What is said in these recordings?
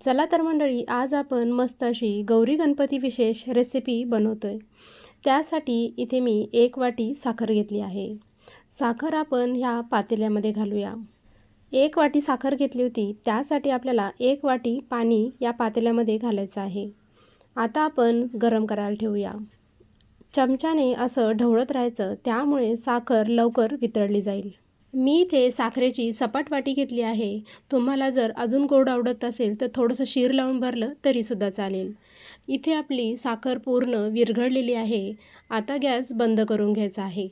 चला तर मंडळी आज आपण मस्त अशी गौरी गणपती विशेष रेसिपी बनवतोय. त्यासाठी इथे मी एक वाटी साखर घेतली आहे. साखर आपण ह्या पातेल्यामध्ये घालूया. एक वाटी साखर घेतली होती त्यासाठी आपल्याला एक वाटी पाणी या पातेल्यामध्ये घालायचं आहे. आता आपण गरम करायला ठेवूया. चमच्याने असं ढवळत राहायचं त्यामुळे साखर लवकर वितळली जाईल. मी इथे साखरेची सपाट वाटी घेतली आहे. तुम्हाला जर अजून गोड आवडत असेल तर थोडंसं शीर लावून भरलं तरीसुद्धा चालेल. इथे आपली साखर पूर्ण विरघळलेली आहे. आता गॅस बंद करून घ्यायचा आहे.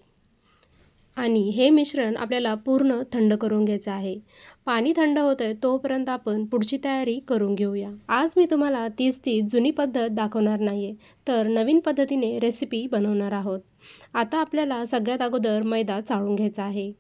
आणि हे मिश्रण आपल्याला पूर्ण थंड करून घ्यायचं आहे. पाणी थंड होतं आहे तोपर्यंत आपण पुढची तयारी करून घेऊया. आज मी तुम्हाला तीच ती जुनी पद्धत दाखवणार नाही आहे तर नवीन पद्धतीने रेसिपी बनवणार आहोत. आता आपल्याला सगळ्यात अगोदर मैदा चाळून घ्यायचा आहे.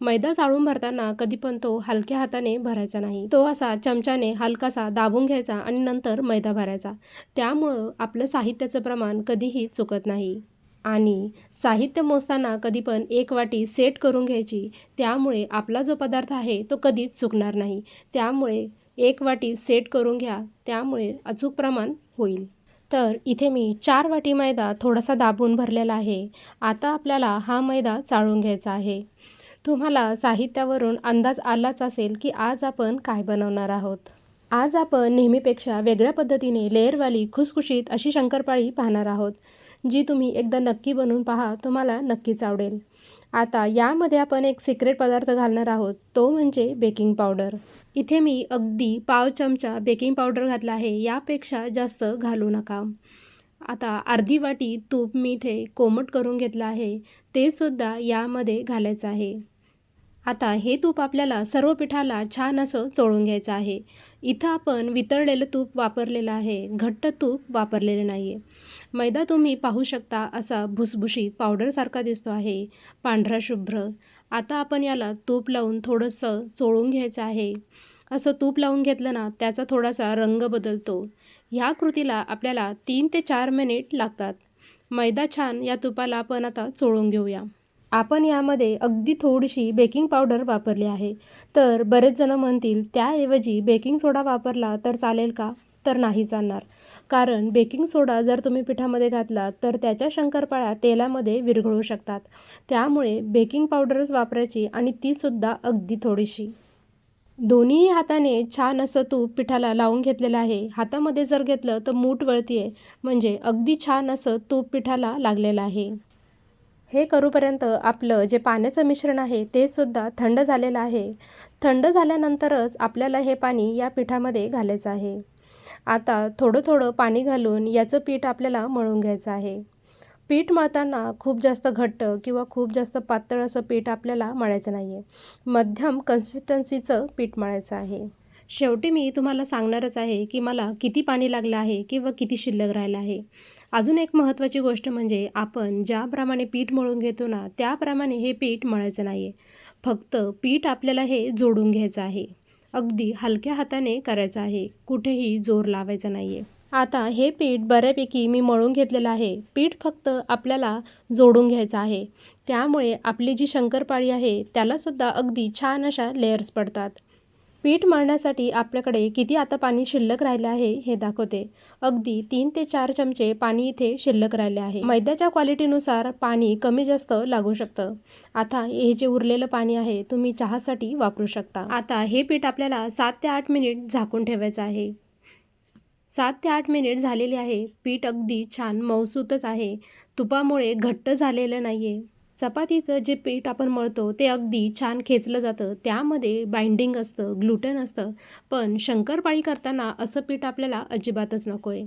मैदा चाळून भरताना कधी पण तो हलक्या हाताने भरायचा नाही. तो असा चमच्याने हलकासा दाबून घ्यायचा आणि नंतर मैदा भरायचा. त्यामुळं आपलं साहित्याचं प्रमाण कधीही चुकत नाही. आणि साहित्य मोजताना कधी पण एक वाटी सेट करून घ्यायची. त्यामुळे आपला जो पदार्थ आहे तो कधीच चुकणार नाही. त्यामुळे एक वाटी सेट करून घ्या. त्यामुळे अचूक प्रमाण होईल. तर इथे मी चार वाटी मैदा थोडासा दाबून भरलेला आहे. आता आपल्याला हा मैदा चाळून घ्यायचा आहे. तुम्हाला साहित्यावरून अंदाज आलाच असेल की आज आपण काय बनवणार आहोत. आज आपण नेहमीपेक्षा वेगळ्या पद्धतीने लेअरवाली खुसखुशीत अशी शंकरपाळी पाहणार आहोत जी तुम्ही एकदा नक्की बनवून पहा तुम्हाला नक्कीच आवडेल. आता यामध्ये आपण एक सिक्रेट पदार्थ घालणार आहोत तो म्हणजे बेकिंग पावडर इथे मी अगदी पाव चमचा बेकिंग पावडर घातला आहे यापेक्षा जास्त घालू नका. आता अर्धी वाटी तूप मी इथे कोमट करून घेतलं आहे. ते सुद्धा यामध्ये घालायचं आहे. आता हे तूप आपल्याला सर्व पिठाला छान असं चोळून घ्यायचं आहे. इथं आपण वितळलेलं तूप वापरलेलं आहे. घट्ट तूप वापरलेलं नाही आहे मैदा तुम्ही पाहू शकता असा भुसभुशीत पावडरसारखा दिसतो आहे. पांढरा शुभ्र. आता आपण याला तूप लावून थोडंसं चोळून घ्यायचं आहे. असं तूप लावून घेतलं ना त्याचा थोडासा रंग बदलतो. ह्या कृतीला आपल्याला तीन ते चार मिनिट लागतात. मैदा छान या तुपाला आपण आता चोळून घेऊया. आपण यामध्ये अगदी थोडीशी बेकिंग पावडर वापरली आहे. तर बरेच जण म्हणतील त्याऐवजी बेकिंग सोडा वापरला तर चालेल का? तर नाही चालणार. कारण बेकिंग सोडा जर तुम्ही पिठामध्ये घातला तर त्याच्या शंकरपाळ्या तेलामध्ये विरघळू शकतात. त्यामुळे बेकिंग पावडरच वापरायची आणि तीसुद्धा अगदी थोडीशी. दोन्ही हाताने छान असं तूप पिठाला लावून घेतलेलं आहे. हातामध्ये जर घेतलं तर मूठ वळतीये. आहे म्हणजे अगदी छान असं तूप पिठाला लागलेलं आहे. हे करूपर्यंत आपलं जे पाण्याचं मिश्रण आहे ते सुद्धा थंड झालेलं आहे. थंड झाल्यानंतरच आपल्याला हे पाणी या पिठामध्ये घालायचं आहे. आता थोडं थोडं पाणी घालून याचं पीठ आपल्याला मळून घ्यायचं आहे. पीठ मळताना खूप जास्त घट्ट किंवा खूप जास्त पातळ असं पीठ आपल्याला मळायचं नाही आहे मध्यम कन्सिस्टन्सीचं पीठ मळायचं आहे. शेवटी मी तुम्हाला सांगणारच आहे की मला किती पाणी लागलं आहे किंवा किती शिल्लक राहिलं आहे. अजून एक महत्त्वाची गोष्ट म्हणजे आपण ज्याप्रमाणे पीठ मळून घेतो ना त्याप्रमाणे हे पीठ मळायचं नाही आहे फक्त पीठ आपल्याला हे जोडून घ्यायचं आहे. अगदी हलक्या हाताने करायचं आहे. कुठेही जोर लावायचा नाही आहे आता हे पीठ बऱ्यापैकी मी मळून घेतलेलं आहे. पीठ फक्त आपल्याला जोडून घ्यायचं आहे. त्यामुळे आपली जी शंकरपाळी आहे त्यालासुद्धा अगदी छान अशा लेयर्स पडतात. पीठ मळण्यासाठी आपल्याकडे किती आता पाणी शिल्लक राहिलं आहे हे दाखवते. अगदी तीन ते चार चमचे पाणी इथे शिल्लक राहिले आहे. मैद्याच्या क्वालिटीनुसार पाणी कमी जास्त लागू शकतं. आता हे जे उरलेलं पाणी आहे तुम्ही चहासाठी वापरू शकता. आता हे पीठ आपल्याला सात ते आठ मिनिट झाकून ठेवायचं आहे. सात ते आठ मिनिट झालेले आहे. पीठ अगदी छान मौसूतच आहे. तुपामुळे घट्ट झालेलं नाही आहे चपातीचं जे पीठ आपण मळतो ते अगदी छान खेचलं जातं. त्यामध्ये बाइंडिंग असतं ग्लुटन असतं. पण शंकरपाळी करताना असं पीठ आपल्याला अजिबातच नको आहे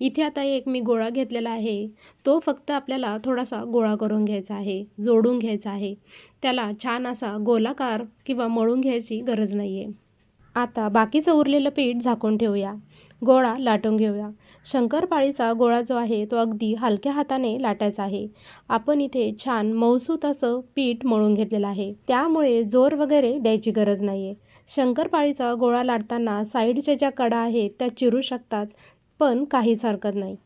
इथे आता एक मी गोळा घेतलेला आहे. तो फक्त आपल्याला थोडासा गोळा करून घ्यायचा आहे जोडून घ्यायचा आहे. त्याला छान असा गोलाकार किंवा मळून घ्यायची गरज नाही आहे आता बाकीचं उरलेलं पीठ झाकून ठेवूया. गोळा लाटून घेऊया. शंकरपाळीचा गोळा जो आहे तो अगदी हलक्या हाताने लाटायचा आहे. आपण इथे छान मौसूत असं पीठ मळून घेतलेलं आहे. त्यामुळे जोर वगैरे द्यायची गरज नाही आहे शंकरपाळीचा गोळा लाटताना साईडच्या ज्या कडा आहेत त्या चिरू शकतात पण काहीच हरकत नाही.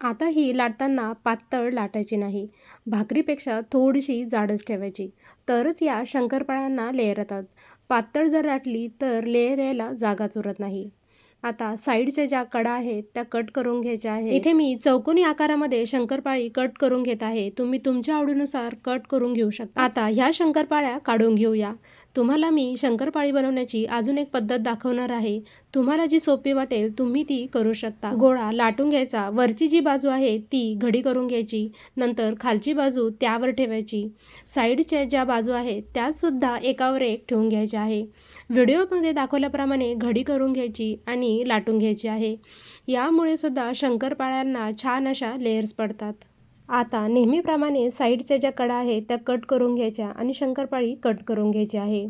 आता ही लाटताना पातळ लाटायची नाही. भाकरीपेक्षा थोडीशी जाडच ठेवायची. तरच या शंकरपाळ्यांना लेयर येतात. पातळ जर लाटली तर लेअर यायला जागाच उरत नाही. आता साईडच्या ज्या कडा आहेत त्या कट करून घ्यायच्या आहे इथे मी चौकोनी आकारामध्ये शंकरपाळी कट करून घेत आहे. तुम्ही तुमच्या आवडीनुसार कट करून घेऊ शकता. आता ह्या शंकरपाळ्या काढून घेऊया. तुम्हाला मी शंकरपाळी बनवण्याची अजून एक पद्धत दाखवणार आहे. तुम्हाला जी सोपी वाटेल तुम्ही ती करू शकता. गोळा लाटून घ्यायचा. वरची जी बाजू आहे ती घडी करून घ्यायची. नंतर खालची बाजू त्यावर ठेवायची. साईडच्या ज्या बाजू आहेत त्यासुद्धा एकावर एक ठेवून घ्यायच्या आहे. व्हिडिओमध्ये दाखवल्याप्रमाणे घडी करून घ्यायची आणि लाटून घ्यायची आहे. यामुळे सुद्धा शंकरपाळ्यांना छान अशा लेयर्स पडतात. आता नेहमीप्रमाणे साईडच्या ज्या कडा आहेत त्या कट करून घ्यायच्या आणि शंकरपाळी कट करून घ्यायची आहे.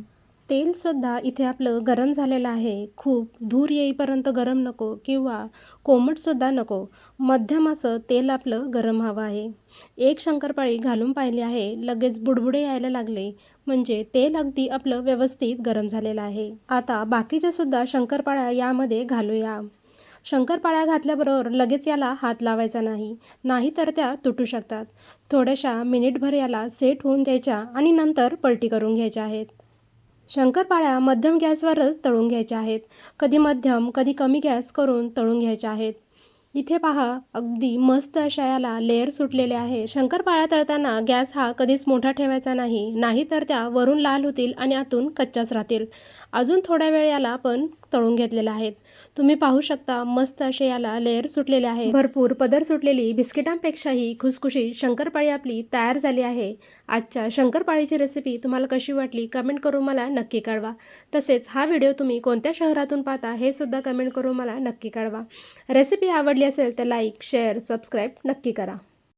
तेलसुद्धा इथे आपलं गरम झालेलं आहे. खूप धूर येईपर्यंत गरम नको किंवा कोमटसुद्धा नको. मध्यम असं तेल आपलं गरम हवं आहे. एक शंकरपाळी घालून पाहिली आहे लगेच बुडबुडे यायला लागले. म्हणजे तेल अगदी आपलं व्यवस्थित गरम झालेलं आहे. आता बाकीच्या सुद्धा शंकरपाळ्या यामध्ये घालूया. शंकरपाळ्या घातल्याबरोबर लगेच याला हात लावायचा नाही. नाहीतर त्या तुटू शकतात. थोड्याशा मिनिटभर याला सेट होऊन द्यायच्या आणि नंतर पलटी करून घ्यायच्या आहेत. शंकरपाळ्या मध्यम गॅसवरच तळून घ्यायच्या आहेत. कधी मध्यम कधी कमी गॅस करून तळून घ्यायच्या आहेत. इथे पहा अगदी मस्त अशा याला लेअर सुटलेले आहे. शंकरपाळ्या तळताना गॅस हा कधीच मोठा ठेवायचा नाही. नाही तर त्या वरून लाल होतील आणि आतून कच्च्याच राहतील. अजून थोड्या वेळ याला आपण तळून घेतलेल्या आहेत तुम्ही पाहू शकता मस्त असे याला लेअर सुटलेले आहे. भरपूर पदर सुटलेली बिस्किटांपेक्षाही खुसखुशी शंकरपाळी आपली तयार झाली आहे. आजच्या शंकरपाळीची रेसिपी तुम्हाला कशी वाटली कमेंट करून मला नक्की कळवा. तसेच हा व्हिडिओ तुम्ही कोणत्या शहरातून पाहता हे सुद्धा कमेंट करून मला नक्की कळवा. रेसिपी आवडली असेल तर लाईक शेअर सबस्क्राईब नक्की करा.